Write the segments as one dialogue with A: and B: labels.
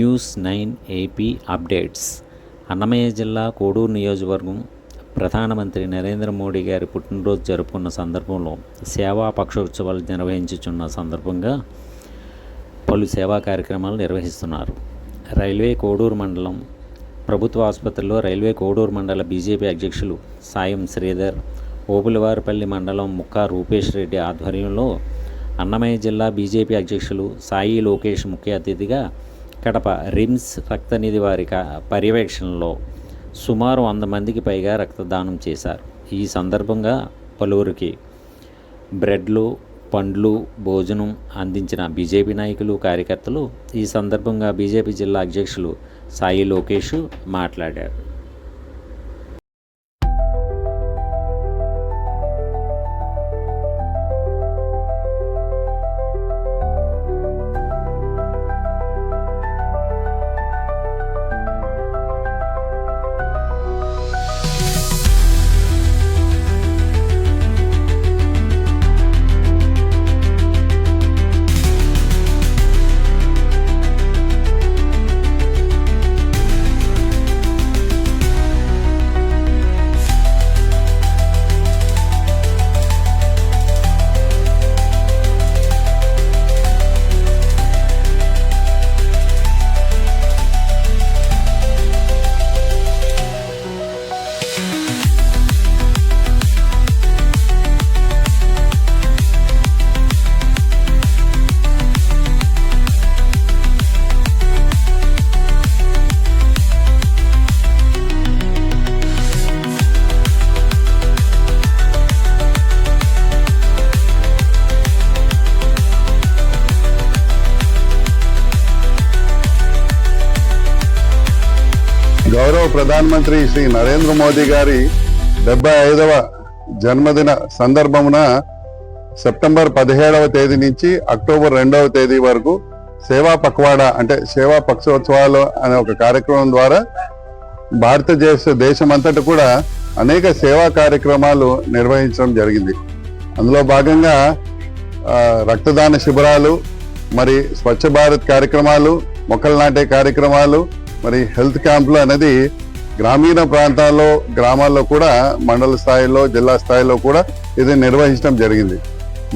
A: News nine AP updates. Annamayya జిల్లా కోడూరు నియోజకవర్గం ప్రధానమంత్రి నరేంద్ర మోడీ గారి పుట్టినరోజు జరుపుకున్న సందర్భంలో సేవా పక్షోత్సవాలు నిర్వహించుచున్న సందర్భంగా పలు సేవా కార్యక్రమాలు నిర్వహిస్తున్నారు. రైల్వే కోడూరు మండలం ప్రభుత్వ ఆసుపత్రిలో రైల్వే కోడూరు మండల బీజేపీ అధ్యక్షులు సాయం శ్రీధర్ ఓపులవారిపల్లి మండలం ముక్కా రూపేష్ రెడ్డి ఆధ్వర్యంలో అన్నమయ్య జిల్లా బీజేపీ అధ్యక్షులు సాయి లోకేష్ ముఖ్య అతిథిగా కడప రిమ్స్ రక్తనిధి వారి పర్యవేక్షణలో సుమారు వంద మందికి పైగా రక్తదానం చేశారు. ఈ సందర్భంగా పలువురికి బ్రెడ్లు పండ్లు భోజనం అందించిన బీజేపీ నాయకులు కార్యకర్తలు ఈ సందర్భంగా బీజేపీ జిల్లా అధ్యక్షులు సాయి లోకేష్ మాట్లాడారు.
B: గౌరవ ప్రధానమంత్రి శ్రీ నరేంద్ర మోదీ గారి డెబ్బై ఐదవ జన్మదిన సందర్భమున సెప్టెంబర్ పదిహేడవ తేదీ నుంచి అక్టోబర్ రెండవ తేదీ వరకు సేవా పక్వాడా అంటే సేవా పక్షోత్సవాలు అనే ఒక కార్యక్రమం ద్వారా భారతదేశ దేశమంతటా కూడా అనేక సేవా కార్యక్రమాలు నిర్వహించడం జరిగింది. అందులో భాగంగా రక్తదాన శిబిరాలు మరి స్వచ్ఛ భారత్ కార్యక్రమాలు మొక్కలు నాటే కార్యక్రమాలు మరి హెల్త్ క్యాంపులు అనేది గ్రామీణ ప్రాంతాల్లో గ్రామాల్లో కూడా మండల స్థాయిలో జిల్లా స్థాయిలో కూడా ఇది నిర్వహించడం జరిగింది.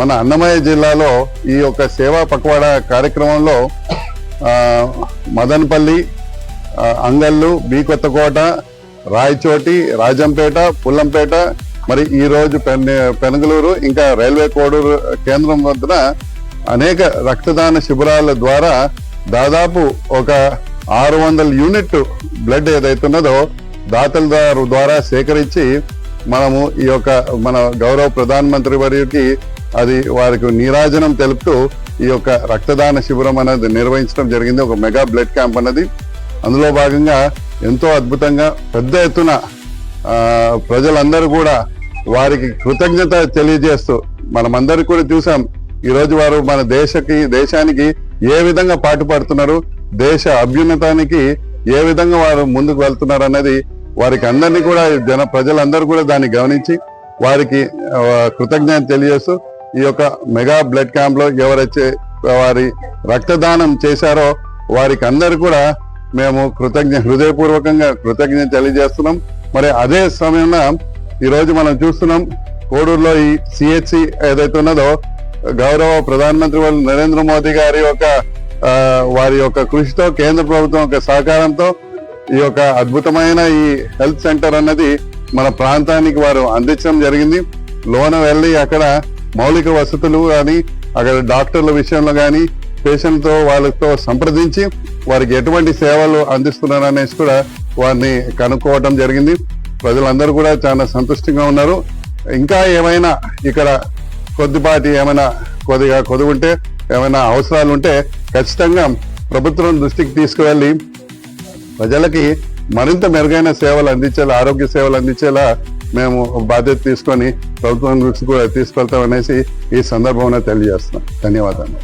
B: మన అన్నమయ్య జిల్లాలో ఈ యొక్క సేవా పక్వాడా కార్యక్రమంలో మదనపల్లి అంగల్లు అంగళ్ళు బి కొత్తకోట రాయచోటి రాజంపేట పుల్లంపేట మరి ఈరోజు పెన్ పెనగలూరు ఇంకా రైల్వే కోడూరు కేంద్రం వద్ద అనేక రక్తదాన శిబిరాల ద్వారా దాదాపు ఒక ఆరు వందల యూనిట్ బ్లడ్ ఏదైతే ఉన్నదో దాతలదారు ద్వారా సేకరించి మనము ఈ యొక్క మన గౌరవ ప్రధాన మంత్రి వారికి అది వారికి నీరాజనం తెలుపుతూ ఈ యొక్క రక్తదాన శిబిరం అనేది నిర్వహించడం జరిగింది. ఒక మెగా బ్లడ్ క్యాంప్ అన్నది. అందులో భాగంగా ఎంతో అద్భుతంగా పెద్ద ఎత్తున ప్రజలందరూ కూడా వారికి కృతజ్ఞత తెలియజేస్తూ మనమందరికీ కూడా చూసాం. ఈ రోజు వారు మన దేశకి దేశానికి ఏ విధంగా పాటుపడుతున్నారు దేశ అభ్యున్నతానికి ఏ విధంగా వారు ముందుకు వెళ్తున్నారు అనేది వారికి అందరినీ కూడా జన ప్రజలందరూ కూడా దాన్ని గమనించి వారికి కృతజ్ఞత తెలియజేస్తూ ఈ యొక్క మెగా బ్లడ్ క్యాంప్లో ఎవరైతే వారి రక్తదానం చేశారో వారికి అందరు కూడా మేము కృతజ్ఞ హృదయపూర్వకంగా కృతజ్ఞత తెలియజేస్తున్నాం. మరి అదే సమయంలో ఈరోజు మనం చూస్తున్నాం కోడూరులో ఈ సిహెచ్సి ఏదైతే ఉన్నదో గౌరవ ప్రధానమంత్రి వాళ్ళు నరేంద్ర మోదీ గారి యొక్క వారి యొక్క కృషితో కేంద్ర ప్రభుత్వం యొక్క సహకారంతో ఈ యొక్క అద్భుతమైన ఈ హెల్త్ సెంటర్ అన్నది మన ప్రాంతానికి వారు అందించడం జరిగింది. లోన వెళ్ళి అక్కడ మౌలిక వసతులు కానీ అక్కడ డాక్టర్ల విషయంలో కానీ పేషెంట్తో వాళ్ళతో సంప్రదించి వారికి ఎటువంటి సేవలు అందిస్తున్నారు అనేసి కూడా వారిని కనుక్కోవడం జరిగింది. ప్రజలందరూ కూడా చాలా సంతుష్టిగా ఉన్నారు. ఇంకా ఏమైనా ఇక్కడ కొద్దిపాటి ఏమైనా కొద్దిగా కొద్ది ఉంటే ఏమైనా అవసరాలు ఉంటే ఖచ్చితంగా ప్రభుత్వం దృష్టికి తీసుకువెళ్ళి ప్రజలకి మరింత మెరుగైన సేవలు అందించేలా ఆరోగ్య సేవలు అందించేలా మేము బాధ్యత తీసుకొని ప్రభుత్వం దృష్టి కూడా తీసుకెళ్తామనేసి ఈ సందర్భంలో తెలియజేస్తున్నాం. ధన్యవాదాలు.